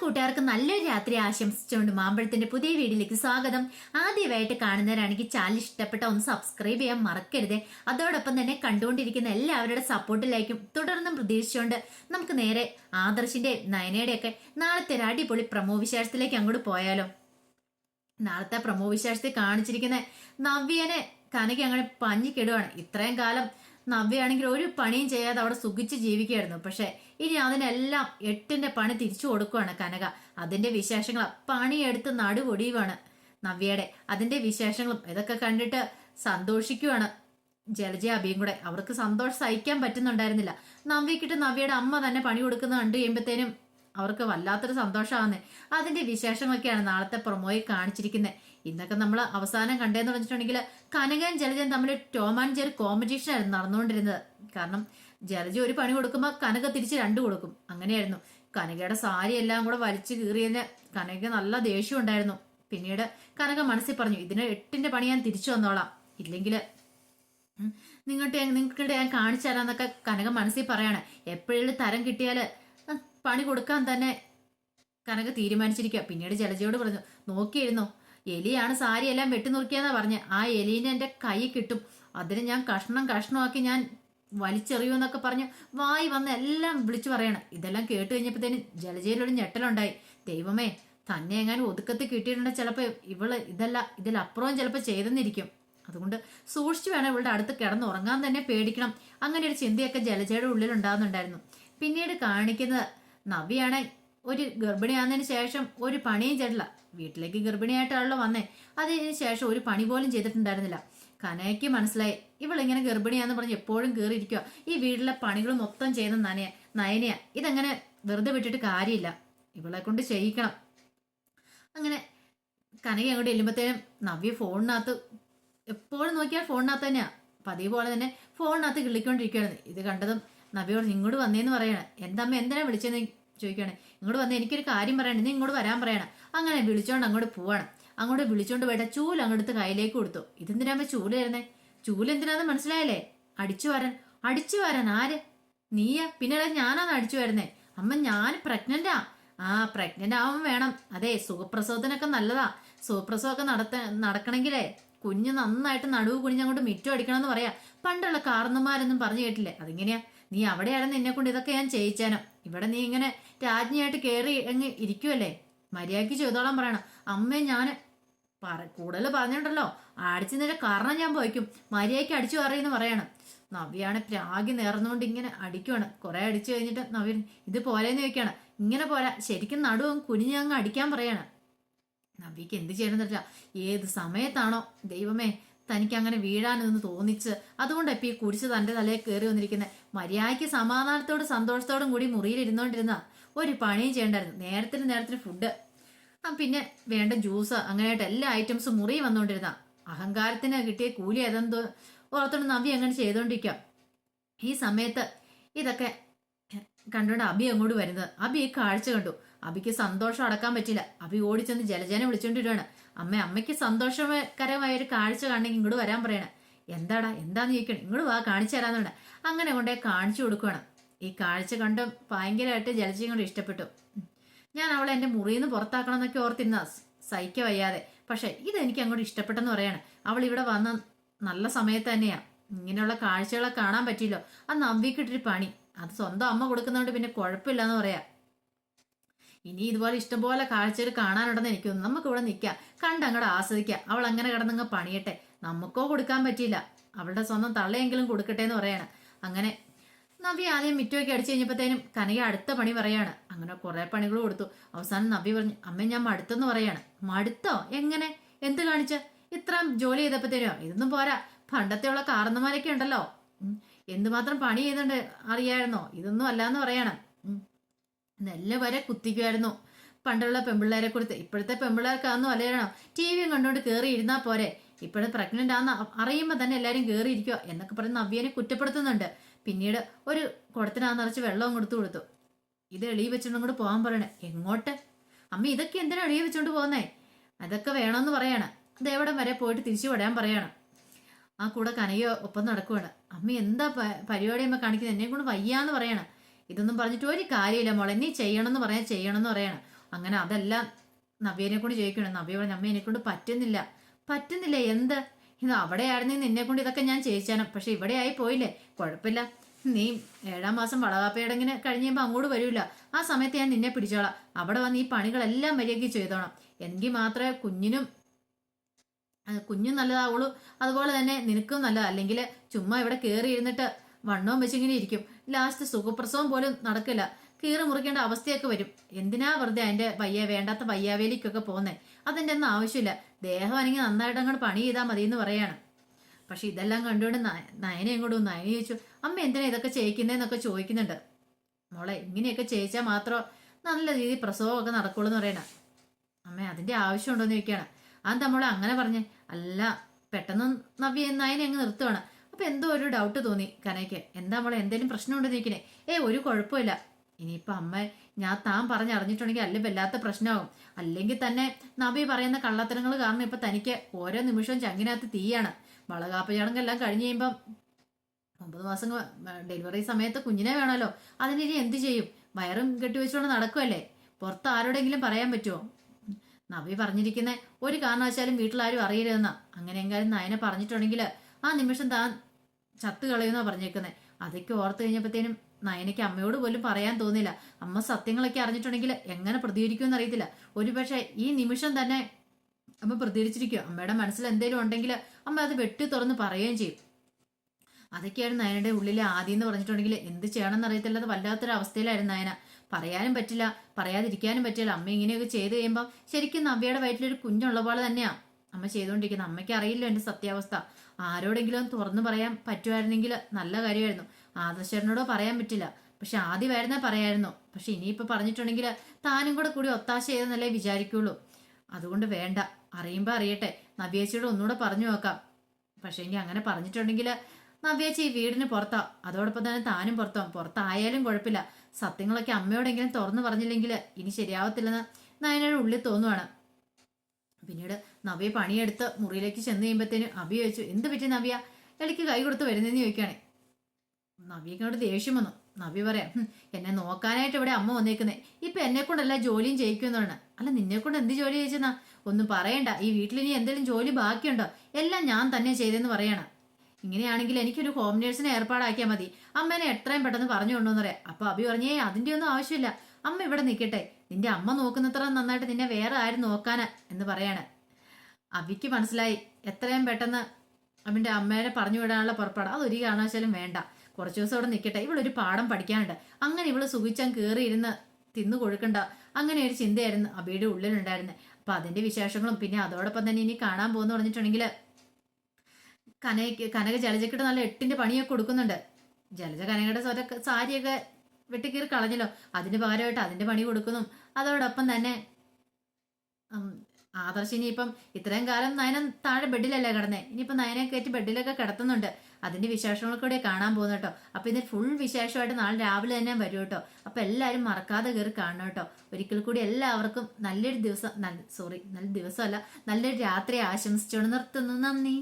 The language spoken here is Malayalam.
കൂട്ടുകാർക്ക് നല്ലൊരു രാത്രി ആശംസിച്ചുകൊണ്ട് മാമ്പഴത്തിന്റെ പുതിയ വീഡിയോയിലേക്ക് സ്വാഗതം. ആദ്യമായിട്ട് കാണുന്നവരാണെങ്കിൽ ചാനൽ ഇഷ്ടപ്പെട്ട ഒന്ന് സബ്സ്ക്രൈബ് ചെയ്യാൻ മറക്കരുത്. അതോടൊപ്പം തന്നെ കണ്ടുകൊണ്ടിരിക്കുന്ന എല്ലാവരുടെ സപ്പോർട്ടിലേക്കും തുടർന്നും പ്രതീക്ഷിച്ചുകൊണ്ട് നമുക്ക് നേരെ ആദർശിന്റെ നയനയുടെ ഒക്കെ നാളത്തെ ഒരു അടിപൊളി പ്രമോ വിശേഷത്തിലേക്ക് അങ്ങോട്ട് പോയാലോ. നാളത്തെ പ്രമോ വിശേഷത്തിൽ കാണിച്ചിരിക്കുന്ന നവ്യനെ കനക അങ്ങനെ പഞ്ഞിക്കിടുവാണ്. ഇത്രയും കാലം നവ്യാണെങ്കിൽ ഒരു പണിയും ചെയ്യാതെ അവിടെ സുഖിച്ച് ജീവിക്കുകയായിരുന്നു. പക്ഷെ ഇനി അതിനെല്ലാം എട്ടിന്റെ പണി തിരിച്ചു കൊടുക്കുവാണ് കനക. അതിന്റെ വിശേഷങ്ങൾ പണിയെടുത്ത് നടുപൊടിയുവാണ് നവ്യയുടെ. അതിന്റെ വിശേഷങ്ങളും ഇതൊക്കെ കണ്ടിട്ട് സന്തോഷിക്കുവാണ് ജലജ അബിയും കൂടെ. അവർക്ക് സന്തോഷം സഹിക്കാൻ പറ്റുന്നുണ്ടായിരുന്നില്ല. നവ്യക്കിട്ട് നവ്യയുടെ അമ്മ തന്നെ പണി കൊടുക്കുന്ന കണ്ടു കഴിയുമ്പോഴത്തേനും അവർക്ക് വല്ലാത്തൊരു സന്തോഷമാകുന്നത് അതിന്റെ വിശേഷങ്ങളൊക്കെയാണ് നാളത്തെ പ്രൊമോയിൽ കാണിച്ചിരിക്കുന്നത് ഇന്നൊക്കെ നമ്മൾ അവസാനം കണ്ടേന്ന് പറഞ്ഞിട്ടുണ്ടെങ്കിൽ കനകൻ ജലജൻ തമ്മിൽ ടോം ആൻഡ് കോമ്പറ്റീഷൻ ആയിരുന്നു നടന്നുകൊണ്ടിരുന്നത്. കാരണം ജലജ ഒരു പണി കൊടുക്കുമ്പോൾ കനക തിരിച്ച് രണ്ട് കൊടുക്കും. അങ്ങനെയായിരുന്നു. കനകയുടെ സാരി എല്ലാം കൂടെ വലിച്ചു കീറിയതിന് കനക നല്ല ദേഷ്യം ഉണ്ടായിരുന്നു. പിന്നീട് കനക മനസ്സിൽ പറഞ്ഞു ഇതിന് എട്ടിന്റെ പണി ഞാൻ തിരിച്ചു വന്നോളാം ഇല്ലെങ്കിൽ നിങ്ങട്ട് നിങ്ങൾക്കിടെ ഞാൻ കാണിച്ചു തരാന്നൊക്കെ കനക മനസ്സിൽ പറയാണ്. എപ്പോഴും തരം കിട്ടിയാൽ പണി കൊടുക്കാൻ തന്നെ കനക തീരുമാനിച്ചിരിക്കുക പിന്നീട് ജലജയോട് പറഞ്ഞു നോക്കിയിരുന്നു. എലിയാണ് സാരി എല്ലാം വെട്ടി നുറുക്കിയെന്നാ പറഞ്ഞ്. ആ എലീനെ എന്റെ കൈ കിട്ടും. അതിന് ഞാൻ കഷ്ണം കഷ്ണമാക്കി ഞാൻ വലിച്ചെറിയുമെന്നൊക്കെ പറഞ്ഞ് വായി വന്ന് എല്ലാം വിളിച്ചു പറയണം. ഇതെല്ലാം കേട്ട് കഴിഞ്ഞപ്പോഴത്തേന് ജലജയിലൊരു ഞെട്ടലുണ്ടായി. ദൈവമേ തന്നെ എങ്ങാനും ഒതുക്കത്ത് കിട്ടിയിട്ടുണ്ടെങ്കിൽ ചിലപ്പോൾ ഇവൾ ഇതല്ല ഇതിലപ്പുറവും ചിലപ്പോൾ ചെയ്തെന്നിരിക്കും. അതുകൊണ്ട് സൂക്ഷിച്ചു വേണം ഇവളുടെ അടുത്ത് കിടന്നുറങ്ങാൻ തന്നെ പേടിക്കണം. അങ്ങനെ ഒരു ചിന്തയൊക്കെ ജലജയുടെ ഉള്ളിൽ ഉണ്ടാകുന്നുണ്ടായിരുന്നു. പിന്നീട് കാണിക്കുന്നത് നവ്യാണ്. ഒരു ഗർഭിണിയാകുന്നതിന് ശേഷം ഒരു പണിയും ചെയ്തിട്ടില്ല. വീട്ടിലേക്ക് ഗർഭിണിയായിട്ടാണല്ലോ വന്നേ. അതിന് ശേഷം ഒരു പണി പോലും ചെയ്തിട്ടുണ്ടായിരുന്നില്ല. കനയ്ക്ക് മനസ്സിലായി. ഇവളിങ്ങനെ ഗർഭിണിയാന്ന് പറഞ്ഞ് എപ്പോഴും കയറിയിരിക്കുക ഈ വീട്ടിലെ പണികൾ മൊത്തം ചെയ്യുന്ന നനയ നയനയ. ഇതങ്ങനെ വെറുതെ വിട്ടിട്ട് കാര്യമില്ല. ഇവളെ കൊണ്ട് ചെയ്യിക്കണം. അങ്ങനെ കനക അങ്ങോട്ട് ചെല്ലുമ്പോഴത്തേനും നവ്യ ഫോണിനകത്ത് എപ്പോഴും നോക്കിയാൽ ഫോണിനകത്ത് തന്നെയാ. പതിവ് പോലെ തന്നെ ഫോണിനകത്ത് കിള്ളിക്കൊണ്ടിരിക്കുകയാണ് ഇത് കണ്ടതും നവ്യോട് ഇങ്ങോട്ട് വന്നേന്ന് പറയണം. എന്താമ്മ എന്തിനാ വിളിച്ചെന്ന്? ചോദിക്കുകയാണ് ഇങ്ങോട്ട് വന്ന് എനിക്കൊരു കാര്യം പറയണം നീ ഇങ്ങോട്ട് വരാൻ പറയണം. അങ്ങനെ വിളിച്ചോണ്ട് അങ്ങോട്ട് പോവാണ്. അങ്ങോട്ട് വിളിച്ചോണ്ട് പോയിട്ട് ചൂൽ അങ്ങോട്ട് കയ്യിലേക്ക് കൊടുത്തു. ഇതെന്തിനാ ചൂൽ തരുന്നേ? ചൂൽ എന്തിനാന്ന് മനസ്സിലായല്ലേ? അടിച്ചു വരാൻ. അടിച്ചു വരാൻ ആര്? നീയാ? പിന്നെ ഞാനാണ് അടിച്ചു വരുന്നേ. അമ്മ ഞാൻ പ്രഗ്നന്റാ. ആ പ്രഗ്നന്റ് ആവാൻ വേണം. അതെ സുഖപ്രസവത്തിനൊക്കെ നല്ലതാ. സുഖപ്രസവമൊക്കെ നടത്ത നടക്കണമെങ്കിലേ കുഞ്ഞ് നന്നായിട്ട് നടുവ് കുഞ്ഞ് അങ്ങോട്ട് മിറ്റം അടിക്കണം എന്ന് പറയാ. പണ്ടുള്ള കാർന്നമാരൊന്നും പറഞ്ഞു കേട്ടില്ലേ? അതിങ്ങനെയാ? നീ അവിടെയാണെന്ന് എന്നെ കൊണ്ട് ഇതൊക്കെ ഞാൻ ചെയ്യിച്ചാനോ. ഇവിടെ നീ ഇങ്ങനെ രാജ്ഞിയായിട്ട് കയറി അങ്ങ് ഇരിക്കുമല്ലേ മര്യാദയ്ക്ക് ചെയ്തോളാൻ പറയണം. അമ്മേ ഞാൻ പറ കൂടുതൽ പറഞ്ഞിട്ടുണ്ടല്ലോ. അടിച്ചു നിന്റെ കാരണം ഞാൻ പോയിക്കും മര്യാദയ്ക്ക് അടിച്ചു പറയുന്നു പറയണം. നവ്യാണ് പ്രാഗി നേർന്നുകൊണ്ട് ഇങ്ങനെ അടിക്കുവാണ്. കുറെ അടിച്ചു കഴിഞ്ഞിട്ട് നവ്യൻ ഇത് പോലെയെന്ന് ചോദിക്കാണ് ഇങ്ങനെ പോരാ. ശരിക്കും നടുവും കുനിഞ്ഞങ്ങ് അടിക്കാൻ പറയാണ്. നവ്യക്ക് എന്ത് ചെയ്യണമെന്നില്ല ഏത് സമയത്താണോ ദൈവമേ തനിക്ക് അങ്ങനെ വീഴാനെന്ന് തോന്നിച്ച് അതുകൊണ്ട് ഇപ്പം ഈ കുരിശ് തന്റെ തലയിൽ കയറി വന്നിരിക്കുന്നത്. മര്യാദയ്ക്ക് സമാധാനത്തോടും സന്തോഷത്തോടും കൂടി മുറിയിൽ ഇരുന്നോണ്ടിരുന്ന ഒരു പണിയും ചെയ്യണ്ടായിരുന്നു. നേരത്തിന് നേരത്തിന് ഫുഡ് പിന്നെ വേണ്ട ജ്യൂസ് അങ്ങനെയായിട്ട് എല്ലാ ഐറ്റംസും മുറി വന്നുകൊണ്ടിരുന്ന അഹങ്കാരത്തിന് കിട്ടിയ കൂലി അതെന്തോ? ഓർത്തോണ്ട് നവി അങ്ങനെ ചെയ്തോണ്ടിരിക്കാം. ഈ സമയത്ത് ഇതൊക്കെ കണ്ടുകൊണ്ട് അബി അങ്ങോട്ട് വരുന്നത്. അബി ഈ കാഴ്ച കണ്ടു. അബിക്ക് സന്തോഷം അടക്കാൻ പറ്റില്ല. അബി ഓടിച്ചെന്ന് ജലജനെ വിളിച്ചോണ്ടിരുവാണ് അമ്മ അമ്മയ്ക്ക് സന്തോഷകരമായ ഒരു കാഴ്ച കാണണമെങ്കിൽ ഇങ്ങോട്ട് വരാൻ പറയണം. എന്താടാ എന്താന്ന് ചോദിക്കണം? ഇങ്ങോട്ട് വാ കാണിച്ചു തരാന്നുണ്ട്. അങ്ങനെ കൊണ്ടേ കാണിച്ചു കൊടുക്കുകയാണ് ഈ കാഴ്ച കണ്ട് ഭയങ്കരമായിട്ട് ജലജയും കൊണ്ട് ഇഷ്ടപ്പെട്ടു. ഞാൻ അവളെ എന്റെ മുറിയിൽ നിന്ന് പുറത്താക്കണം എന്നൊക്കെ ഓർത്തിരുന്ന സഹിക്ക വയ്യാതെ. പക്ഷെ ഇതെനിക്ക് അങ്ങോട്ട് ഇഷ്ടപ്പെട്ടെന്ന് പറയാണ്. അവൾ ഇവിടെ വന്ന നല്ല സമയത്ത് തന്നെയാ. ഇങ്ങനെയുള്ള കാഴ്ചകളെ കാണാൻ പറ്റിയില്ലോ. ആ നമ്പിക്കിട്ടൊരു പണി. അത് സ്വന്തം അമ്മ കൊടുക്കുന്നതുകൊണ്ട് പിന്നെ കുഴപ്പമില്ല എന്ന് പറയാം. ഇനി ഇതുപോലെ ഇഷ്ടംപോലെ കാഴ്ചകൾ കാണാനുണ്ടെന്ന് എനിക്ക് നമുക്ക് ഇവിടെ നിൽക്കാം കണ്ട് അങ്ങോട്ട് ആസ്വദിക്കാം. അവൾ അങ്ങനെ കിടന്നങ്ങ് പണിയട്ടെ. നമുക്കോ കൊടുക്കാൻ പറ്റിയില്ല. അവളുടെ സ്വന്തം തള്ളയെങ്കിലും കൊടുക്കട്ടെ എന്ന് പറയാണ്. അങ്ങനെ നവ്യ ആദ്യം മിറ്റുമൊക്കെ അടിച്ചു കഴിഞ്ഞപ്പോഴത്തേനും കനക അടുത്ത പണി പറയാണ്. അങ്ങനെ കുറെ പണികൾ കൊടുത്തു. അവസാനം നവ്യ പറഞ്ഞു അമ്മ ഞാൻ മടുത്തെന്ന് പറയാണ്. മടുത്തോ? എങ്ങനെ? എന്ത് കാണിച്ച? ഇത്ര ജോലി ചെയ്തപ്പോഴത്തേനോ? ഇതൊന്നും പോരാ. പണ്ടത്തെയുള്ള കാർന്നമാരൊക്കെ ഉണ്ടല്ലോ. എന്തുമാത്രം പണി ചെയ്തുണ്ട് അറിയായിരുന്നോ? ഇതൊന്നും അല്ലാന്ന് പറയണം. നെല്ല് വരെ കുത്തിക്കുമായിരുന്നു. പണ്ടുള്ള പെമ്പിള്ളേരെ കുറിച്ച്. ഇപ്പോഴത്തെ പെമ്പിള്ളേർക്കാന്നും അല്ലേണോ ടി വിയും കണ്ടുകൊണ്ട് കയറി ഇരുന്നാ പോരെ. ഇപ്പോഴത്തെ പ്രഗ്നന്റ് ആന്ന് അറിയുമ്പോൾ തന്നെ എല്ലാവരും കയറി ഇരിക്കുക എന്നൊക്കെ പറഞ്ഞ് നവ്യനെ കുറ്റപ്പെടുത്തുന്നുണ്ട്. പിന്നീട് ഒരു കുടത്തിനാ നിറച്ച് വെള്ളവും കൊടുത്തു കൊടുത്തു. ഇത് എളി വെച്ചോണ്ടും കൂടെ പോകാൻ പറയണേ. എങ്ങോട്ട്? അമ്മ ഇതൊക്കെ എന്തിനാ എളിയെ വെച്ചോണ്ട് പോകുന്നേ? അതൊക്കെ വേണമെന്ന് പറയാണ്. എവിടെ വരെ പോയിട്ട് തിരിച്ചു വിടാൻ പറയണം. ആ കൂടെ കനകയോ ഒപ്പം നടക്കുവാണ്. അമ്മ എന്താ പരിപാടി അമ്മ കാണിക്കുന്നത് എന്നെ കൊണ്ട് വയ്യാന്ന് പറയണം. ഇതൊന്നും പറഞ്ഞിട്ട് ഒരു കാര്യമില്ല മോളെ. നീ ചെയ്യണമെന്ന് പറയാൻ ചെയ്യണമെന്ന് പറയണം. അങ്ങനെ അതെല്ലാം നവ്യനെ കൊണ്ട് ചോദിക്കണം നവ്യ പറഞ്ഞു അമ്മ എന്നെ കൊണ്ട് പറ്റുന്നില്ല. പറ്റുന്നില്ല എന്ത്? ഇത് അവിടെ ആയിരുന്നെങ്കിൽ നിന്നെ കൊണ്ട് ഇതൊക്കെ ഞാൻ ചെയ്യിച്ചാണ് പക്ഷെ ഇവിടെ ആയി പോയില്ലേ? കുഴപ്പമില്ല. നീ ഏഴാം മാസം വളകാപ്പയടങ്ങിന് കഴിഞ്ഞുമ്പോൾ അങ്ങോട്ട് വരൂല. ആ സമയത്ത് ഞാൻ നിന്നെ പിടിച്ചോളാം. അവിടെ വന്ന് ഈ പണികളെല്ലാം മര്യാദയ്ക്ക് ചെയ്തോണം. എങ്കിൽ മാത്രമേ കുഞ്ഞിനും കുഞ്ഞും നല്ലതാവുള്ളൂ. അതുപോലെ തന്നെ നിനക്കും നല്ലത്. അല്ലെങ്കിൽ ചുമ്മാ ഇവിടെ കയറി ഇരുന്നിട്ട് വണ്ണവും വെച്ചിങ്ങനെ ഇരിക്കും. ലാസ്റ്റ് സുഖപ്രസവം പോലും നടക്കില്ല. കീറി മുറിക്കേണ്ട അവസ്ഥയൊക്കെ വരും. എന്തിനാ വെറുതെ അതിന്റെ വയ്യ വേണ്ടാത്ത വയ്യാവേലിക്കൊക്കെ പോകുന്നേ? അതിന്റെ ഒന്നും ആവശ്യമില്ല. ദേഹമാണെങ്കിൽ നന്നായിട്ട് അങ്ങോട്ട് പണി ചെയ്താൽ മതി എന്ന് പറയാണ്. പക്ഷെ ഇതെല്ലാം കണ്ടുകൊണ്ട് നയ- നയനെ ഇങ്ങോട്ട്. നയന ചോദിച്ചു അമ്മ എന്തിനാ ഇതൊക്കെ ചെയ്യിക്കുന്നതെന്നൊക്കെ ചോദിക്കുന്നുണ്ട്. മോളെ ഇങ്ങനെയൊക്കെ ചെയ്യിച്ചാൽ മാത്രം നല്ല രീതിയിൽ പ്രസവമൊക്കെ നടക്കുള്ളൂ എന്ന് പറയണ. അമ്മ അതിന്റെ ആവശ്യമുണ്ടോ എന്ന് ചോദിക്കുകയാണ്. അതെന്താ മോളെ അങ്ങനെ പറഞ്ഞേ? അല്ല പെട്ടെന്ന് നവ്യ നയനെ അങ്ങ് നിർത്തുവാണ്. അപ്പൊ എന്തോ ഒരു ഡൗട്ട് തോന്നി കനയ്ക്ക്. എന്താ മോളെ എന്തെങ്കിലും പ്രശ്നമുണ്ടോ ചോദിക്കണേ? ഏ ഒരു കുഴപ്പമില്ല. ഇനിയിപ്പൊ അമ്മ ഞാൻ താൻ പറഞ്ഞറിഞ്ഞിട്ടുണ്ടെങ്കിൽ അല്ല വല്ലാത്ത പ്രശ്നമാകും അല്ലെങ്കിൽ തന്നെ നബി പറയുന്ന കള്ളത്തരങ്ങൾ കാരണം ഇപ്പൊ തനിക്ക് ഓരോ നിമിഷവും ചങ്ങിനകത്ത് തീയാണ്. വളകാപ്പ് ചടങ്ങെല്ലാം കഴിഞ്ഞ് കഴിയുമ്പം ഒമ്പത് മാസം ഡെലിവറി സമയത്ത് കുഞ്ഞിനെ വേണമല്ലോ. അതിനിനി എന്ത് ചെയ്യും? വയറും കെട്ടിവെച്ചുകൊണ്ട് നടക്കുമല്ലേ പുറത്ത് ആരോടെങ്കിലും പറയാൻ പറ്റുമോ നബി പറഞ്ഞിരിക്കുന്ന ഒരു കാരണവശാലും വീട്ടിലാരും അറിയരുതെന്നാ. അങ്ങനെയെങ്കിലും നയനെ പറഞ്ഞിട്ടുണ്ടെങ്കിൽ ആ നിമിഷം താൻ ചത്തു കളയുന്നോ പറഞ്ഞേക്കുന്നത് അതൊക്കെ ഓർത്ത് കഴിഞ്ഞപ്പോഴത്തേനും നയനയ്ക്ക് അമ്മയോട് പോലും പറയാൻ തോന്നില്ല അമ്മ സത്യങ്ങളൊക്കെ അറിഞ്ഞിട്ടുണ്ടെങ്കിൽ എങ്ങനെ പ്രതികരിക്കുമെന്ന് അറിയത്തില്ല. ഒരുപക്ഷെ ഈ നിമിഷം തന്നെ അമ്മ പ്രതികരിച്ചിരിക്കുക അമ്മയുടെ മനസ്സിൽ എന്തെങ്കിലും ഉണ്ടെങ്കിൽ അമ്മ അത് വെട്ടി തുറന്ന് പറയുകയും ചെയ്യും. അതൊക്കെയാണ് നയനയുടെ ഉള്ളിലെ ആദ്യം എന്ന് പറഞ്ഞിട്ടുണ്ടെങ്കിൽ എന്ത് ചെയ്യണമെന്ന് അറിയത്തില്ലാത്ത വല്ലാത്തൊരു അവസ്ഥയിലായിരുന്നു നയന. പറയാനും പറ്റില്ല പറയാതിരിക്കാനും പറ്റില്ല. അമ്മ ഇങ്ങനെയൊക്കെ ചെയ്ത് കഴിയുമ്പോൾ ശരിക്കും നവ്യയുടെ വയറ്റിലൊരു കുഞ്ഞുള്ള പോലെ തന്നെയാ. അമ്മ ചെയ്തുകൊണ്ടിരിക്കുന്നത്. അമ്മയ്ക്ക് അറിയില്ല എന്റെ സത്യാവസ്ഥ. ആരോടെങ്കിലും തുറന്നു പറയാൻ പറ്റുമായിരുന്നെങ്കിൽ നല്ല കാര്യമായിരുന്നു. ആദർശനോടോ പറയാൻ പറ്റില്ല. പക്ഷെ ആദ്യമായിരുന്നേ പറയായിരുന്നു. പക്ഷെ ഇനിയിപ്പോൾ പറഞ്ഞിട്ടുണ്ടെങ്കിൽ താനും കൂടെ കൂടി ഒത്താശ ചെയ്തെന്നല്ലേ വിചാരിക്കുള്ളൂ. അതുകൊണ്ട് വേണ്ട. അറിയുമ്പോൾ അറിയട്ടെ. നവ്യേച്ചിയോട് ഒന്നുകൂടെ പറഞ്ഞു നോക്കാം. പക്ഷേ എങ്കിൽ അങ്ങനെ പറഞ്ഞിട്ടുണ്ടെങ്കിൽ നവ്യേച്ചി ഈ വീടിന് പുറത്താ. അതോടൊപ്പം തന്നെ താനും പുറത്താവും പുറത്തായാലും കുഴപ്പമില്ല. സത്യങ്ങളൊക്കെ അമ്മയോടെങ്കിലും തുറന്നു പറഞ്ഞില്ലെങ്കിൽ ഇനി ശരിയാവത്തില്ലെന്ന് നയനയുടെ ഉള്ളിൽ തോന്നുവാണ്. പിന്നീട് നവ്യ പണിയെടുത്ത് മുറിയിലേക്ക് ചെന്ന് കഴിയുമ്പോഴത്തേനും അഭി ചോദിച്ചു എന്ത് പറ്റി നവ്യ? ഇടയ്ക്ക് കൈ കൊടുത്ത് വരുന്നതെന്ന് ചോദിക്കുകയാണെ. നവ്യക്കോട് ദേഷ്യം വന്നു. നവ്യ പറയാം എന്നെ നോക്കാനായിട്ട് ഇവിടെ അമ്മ വന്നേക്കുന്നേ. ഇപ്പൊ എന്നെ കൊണ്ടല്ല ജോലിയും ചെയ്യിക്കുമെന്നാണ് അല്ല നിന്നെ കൊണ്ട് എന്ത് ജോലി ചെയ്യിച്ചെന്നാ? ഒന്നും പറയണ്ട. ഈ വീട്ടിൽ ഇനി എന്തെങ്കിലും ജോലി ബാക്കിയുണ്ടോ? എല്ലാം ഞാൻ തന്നെ ചെയ്തെന്ന് പറയണം. ഇങ്ങനെയാണെങ്കിൽ എനിക്കൊരു ഹോം നേഴ്സിനെ ഏർപ്പാടാക്കിയാൽ മതി. അമ്മേനെ എത്രയും പെട്ടെന്ന് പറഞ്ഞു കൊണ്ടുവന്ന് പറയാം. അപ്പൊ അഭി പറഞ്ഞേ അതിന്റെ ഒന്നും ആവശ്യമില്ല. അമ്മ ഇവിടെ നിൽക്കട്ടെ നിന്റെ അമ്മ നോക്കുന്നത്ര നന്നായിട്ട് നിന്നെ വേറെ ആരും നോക്കാനാ എന്ന് പറയാണ്. അഭിക്ക് മനസ്സിലായി എത്രയും പെട്ടെന്ന് അമ്മിന്റെ അമ്മേനെ പറഞ്ഞു വിടാനുള്ള പുറപ്പാട്. അതൊരു കാരണവശാലും വേണ്ട. കുറച്ചു ദിവസം അവിടെ നിൽക്കട്ടെ ഇവളൊരു പാഠം പഠിക്കാനുണ്ട്. അങ്ങനെ ഇവൾ സുഖിച്ചാൻ കയറി ഇരുന്ന് തിന്നു കൊടുക്കണ്ട അങ്ങനെ ഒരു ചിന്തയായിരുന്നു അബിയുടെ ഉള്ളിലുണ്ടായിരുന്നത് അപ്പൊ അതിന്റെ വിശേഷങ്ങളും പിന്നെ അതോടൊപ്പം തന്നെ ഇനി കാണാൻ പോകുന്നു പറഞ്ഞിട്ടുണ്ടെങ്കിൽ കനയ്ക്ക് കനക ജലജക്കിട്ട് നല്ല എട്ടിന്റെ പണിയൊക്കെ കൊടുക്കുന്നുണ്ട്. ജലജ കനകയുടെ സ്വര സാരിയൊക്കെ വെട്ടിക്കീറി കളഞ്ഞല്ലോ. അതിന് പകരമായിട്ട് അതിന്റെ പണി കൊടുക്കുന്നു. അതോടൊപ്പം തന്നെ ആദർശ് ഇനിയിപ്പം ഇത്രയും കാലം നയനം താഴെ ബെഡിലല്ലേ കിടന്നേ? ഇനിയിപ്പം നയനെ കയറ്റി ബെഡിലൊക്കെ കിടത്തുന്നുണ്ട്. അതിന്റെ വിശേഷങ്ങൾ കൂടെ കാണാൻ പോകുന്നു കേട്ടോ. അപ്പൊ ഇതിന് ഫുൾ വിശേഷമായിട്ട് നാളെ രാവിലെ തന്നെ വരും കേട്ടോ. അപ്പൊ എല്ലാവരും മറക്കാതെ കയറി കാണണം കേട്ടോ. ഒരിക്കൽ കൂടി എല്ലാവർക്കും നല്ലൊരു ദിവസം സോറി നല്ല ദിവസമല്ല നല്ലൊരു രാത്രി ആശംസിച്ചുകൊണ്ട് നിർത്തുന്നു. നന്ദി.